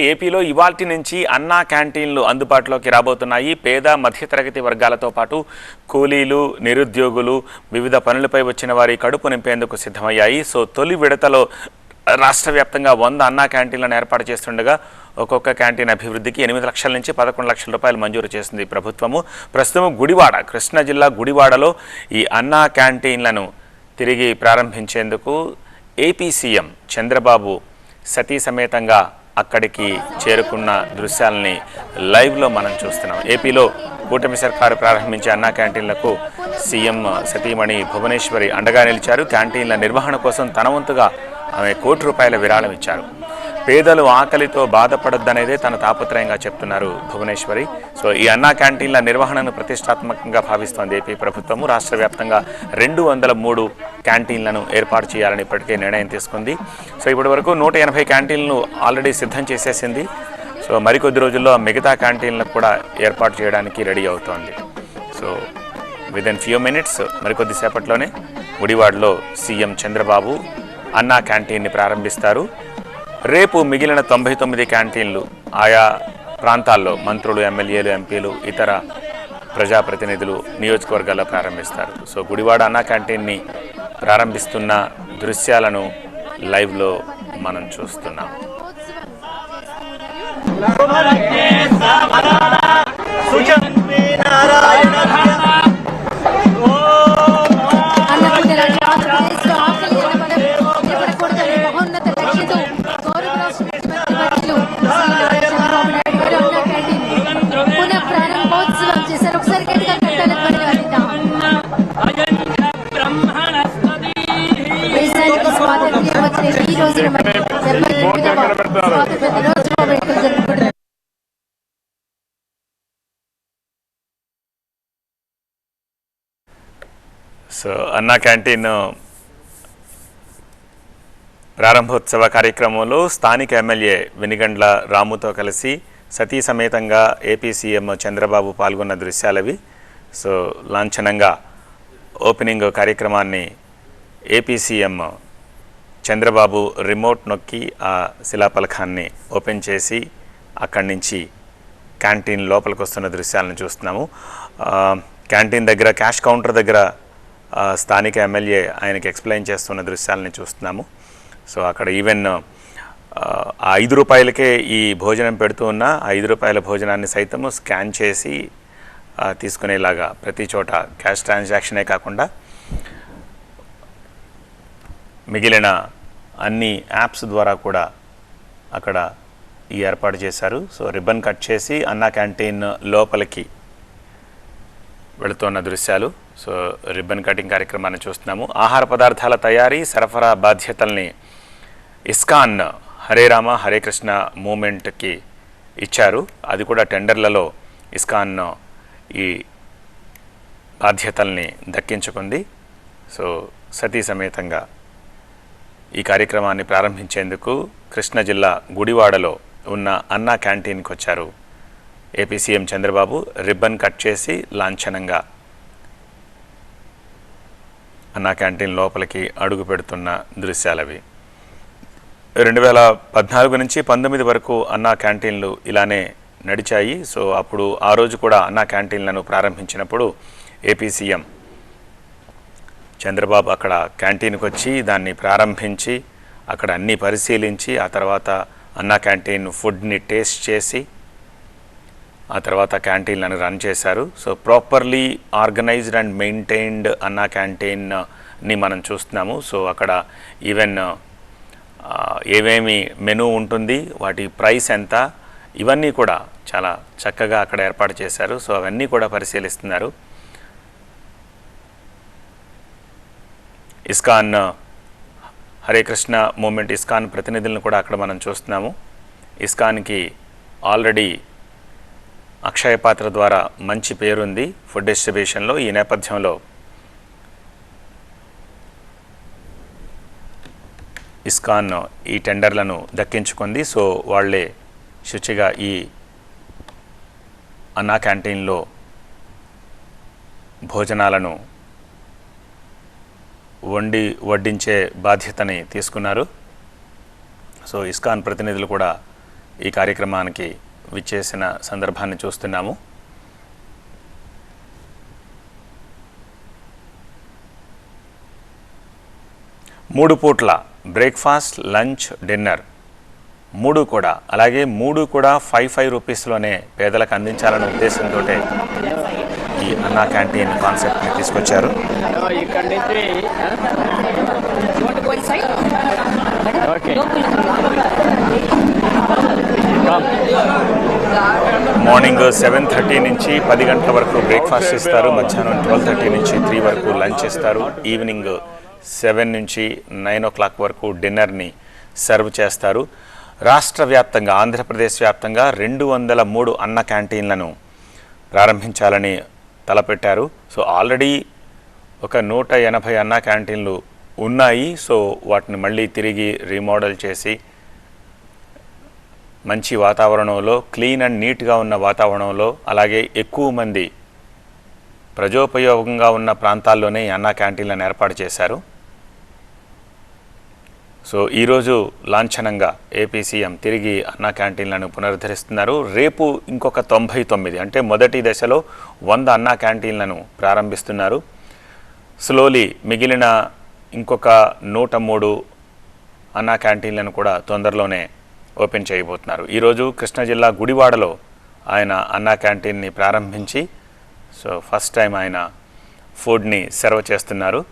ఏపీలో ఇవాల్టి నుంచి అన్నా క్యాంటీన్లు అందుబాటులోకి రాబోతున్నాయి. పేద మధ్యతరగతి వర్గాలతో పాటు కూలీలు నిరుద్యోగులు వివిధ పనులపై వచ్చిన వారి కడుపు నింపేందుకు సిద్ధమయ్యాయి. సో తొలి విడతలో రాష్ట్ర వ్యాప్తంగా వంద అన్నా క్యాంటీన్లను ఏర్పాటు చేస్తుండగా ఒక్కొక్క క్యాంటీన్ అభివృద్ధికి ఎనిమిది లక్షల నుంచి పదకొండు లక్షల రూపాయలు మంజూరు చేసింది ప్రభుత్వము. ప్రస్తుతం గుడివాడ కృష్ణా జిల్లా గుడివాడలో ఈ అన్నా క్యాంటీన్లను తిరిగి ప్రారంభించేందుకు ఏపీ సీఎం చంద్రబాబు సతీ సమేతంగా అక్కడికి చేరుకున్న దృశ్యాలని లైవ్లో మనం చూస్తున్నాం. ఏపీలో కూటమి సర్కారు ప్రారంభించే అన్నా క్యాంటీన్లకు సీఎం సతీమణి భువనేశ్వరి అండగా నిలిచారు. క్యాంటీన్ల నిర్వహణ కోసం తన వంతుగా ఆమె కోటి రూపాయల విరాళం ఇచ్చారు. పేదలు ఆకలితో బాధపడొద్దనేదే తన తాపత్రయంగా చెప్తున్నారు భువనేశ్వరి. సో ఈ అన్నా క్యాంటీన్ల నిర్వహణను ప్రతిష్టాత్మకంగా భావిస్తోంది ఏపీ ప్రభుత్వము. రాష్ట్ర వ్యాప్తంగా రెండు వందల మూడు క్యాంటీన్లను ఏర్పాటు చేయాలని ఇప్పటికే నిర్ణయం తీసుకుంది. సో ఇప్పటి వరకు నూట ఎనభై క్యాంటీన్లు ఆల్రెడీ సిద్ధం చేసేసింది. సో మరికొద్ది రోజుల్లో మిగతా క్యాంటీన్లకు కూడా ఏర్పాటు చేయడానికి రెడీ అవుతోంది. So with in few minutes మరికొద్ది సేపట్లోనే గుడివాడలో సీఎం చంద్రబాబు అన్నా క్యాంటీన్ని ప్రారంభిస్తారు. రేపు మిగిలిన తొంభై తొమ్మిది క్యాంటీన్లు ఆయా ప్రాంతాల్లో మంత్రులు ఎమ్మెల్యేలు ఎంపీలు ఇతర ప్రజాప్రతినిధులు నియోజకవర్గాల్లో ప్రారంభిస్తారు. సో గుడివాడ అన్నా క్యాంటీన్ని ప్రారంభిస్తున్న దృశ్యాలను లైవ్లో మనం చూస్తున్నాం. అన్నపూర్ణ సో అన్నా క్యాంటీన్ ప్రారంభోత్సవ కార్యక్రమంలో స్థానిక ఎమ్మెల్యే వెనిగండ్ల రాముతో కలిసి సతీ సమేతంగా ఏపీ సీఎం చంద్రబాబు పాల్గొన్న దృశ్యాలవి. సో లాంఛనంగా ఓపెనింగ్ కార్యక్రమాన్ని ఏపీ సీఎం చంద్రబాబు రిమోట్ నొక్కి ఆ శిలాపలకాన్ని ఓపెన్ చేసి అక్కడి నుంచి క్యాంటీన్ లోపలికి వస్తున్న దృశ్యాలను చూస్తున్నాము. క్యాంటీన్ దగ్గర క్యాష్ కౌంటర్ దగ్గర స్థానిక ఎమ్మెల్యే ఆయనకి ఎక్స్ప్లెయిన్ చేస్తున్న దృశ్యాలని చూస్తున్నాము. సో అక్కడ ఈవెన్ ఐదు రూపాయలకే ఈ భోజనం పెడుతూ ఉన్న ఐదు రూపాయల భోజనాన్ని సైతము స్కాన్ చేసి తీసుకునేలాగా ప్రతి చోట క్యాష్ ట్రాన్సాక్షనే కాకుండా మిగిలిన అన్ని యాప్స్ ద్వారా కూడా అక్కడ ఈ ఏర్పాటు చేశారు. సో రిబ్బన్ కట్ చేసి అన్నా క్యాంటీన్ లోపలికి వెళుతున్న దృశ్యాలు. సో రిబ్బన్ కటింగ్ కార్యక్రమాన్ని చూస్తున్నాము. ఆహార పదార్థాల తయారీ సరఫరా బాధ్యతల్ని ఇస్కాన్ హరే రామ హరే కృష్ణ మూమెంట్కి ఇచ్చారు. అది కూడా టెండర్లలో ఇస్కాన్ ఈ బాధ్యతల్ని దక్కించుకుంది. సో సతీ సమేతంగా ఈ కార్యక్రమాన్ని ప్రారంభించేందుకు కృష్ణా జిల్లా గుడివాడలో ఉన్న అన్నా క్యాంటీన్కి వచ్చారు AP CM Chandrababu ribbon cut చేసి లాంఛనంగా అన్నా క్యాంటీన్ లోపలికి అడుగు పెడుతున్న దృశ్యాలవి. రెండు వేల పద్నాలుగు నుంచి పంతొమ్మిది వరకు అన్నా క్యాంటీన్లు ఇలానే నడిచాయి. సో అప్పుడు ఆ రోజు కూడా అన్నా క్యాంటీన్లను ప్రారంభించినప్పుడు ఏపీ సీఎం చంద్రబాబు అక్కడ క్యాంటీన్కి వచ్చి దాన్ని ప్రారంభించి అక్కడ అన్నీ పరిశీలించి ఆ తర్వాత అన్నా క్యాంటీన్ ఫుడ్ని టేస్ట్ చేసి ఆ తర్వాత క్యాంటీన్లను రన్ చేశారు. So properly organised and maintained Anna క్యాంటీన్ని మనం చూస్తున్నాము. సో అక్కడ ఈవెన్ ఏమేమి మెనూ ఉంటుంది వాటి ప్రైస్ ఎంత ఇవన్నీ కూడా చాలా చక్కగా అక్కడ ఏర్పాటు చేశారు. సో అవన్నీ కూడా పరిశీలిస్తున్నారు. ISKCON Hare Krishna movement ISKCON ప్రతినిధులను కూడా అక్కడ మనం చూస్తున్నాము. ఇస్కాన్కి ఆల్రెడీ అక్షయ పాత్ర ద్వారా మంచి పేరుంది ఫుడ్ డిస్ట్రిబ్యూషన్లో ఈ నేపథ్యంలో. ఇస్కాన్ ఈ టెండర్లను దక్కించుకుంది. సో వాళ్ళే శుచిగా ఈ అన్నా క్యాంటీన్లో భోజనాలను వండి వడ్డించే బాధ్యతని తీసుకున్నారు. సో ఇస్కాన్ ప్రతినిధులు కూడా ఈ కార్యక్రమానికి విచ్చేసిన సందర్భాన్ని చూస్తున్నాము. మూడు పూట్ల బ్రేక్ఫాస్ట్ లంచ్ డిన్నర్. మూడు కూడా అలాగే మూడు కూడా ఫైవ్ ఫైవ్ రూపీస్లోనే పేదలకు అందించాలనే ఉద్దేశంతో ఈ అన్నా క్యాంటీన్ కాన్సెప్ట్ని తీసుకొచ్చారు. మార్నింగ్ సెవెన్ థర్టీ నుంచి పది గంటల వరకు బ్రేక్ఫాస్ట్ ఇస్తారు మధ్యాహ్నం ట్వెల్వ్ థర్టీ నుంచి త్రీ వరకు లంచ్ ఇస్తారు ఈవినింగ్ సెవెన్ నుంచి నైన్ ఓ క్లాక్ వరకు డిన్నర్ని సర్వ్ చేస్తారు. రాష్ట్ర వ్యాప్తంగా ఆంధ్రప్రదేశ్ వ్యాప్తంగా రెండు వందల మూడు అన్న క్యాంటీన్లను ప్రారంభించాలని తలపెట్టారు. సో ఆల్రెడీ ఒక నూట ఎనభై అన్న క్యాంటీన్లు ఉన్నాయి. సో వాటిని మళ్ళీ తిరిగి రీమోడల్ చేసి మంచి వాతావరణంలో క్లీన్ అండ్ నీట్గా ఉన్న వాతావరణంలో అలాగే ఎక్కువ మంది ప్రజోపయోగంగా ఉన్న ప్రాంతాల్లోనే అన్నా క్యాంటీన్లను ఏర్పాటు చేశారు. సో ఈరోజు లాంఛనంగా ఏపీ సీఎం తిరిగి అన్నా క్యాంటీన్లను పునరుద్ధరిస్తున్నారు. రేపు ఇంకొక తొంభై తొమ్మిది అంటే మొదటి దశలో వంద అన్నా క్యాంటీన్లను ప్రారంభిస్తున్నారు. స్లోలీ మిగిలిన ఇంకొక నూట మూడు అన్నా క్యాంటీన్లను కూడా తొందరలోనే ఓపెన్ చేయబోతున్నారు. ఈరోజు కృష్ణా జిల్లా గుడివాడలో ఆయన అన్నా క్యాంటీన్ని ప్రారంభించి సో ఫస్ట్ టైం ఆయన ఫుడ్ని సర్వ్ చేస్తున్నారు.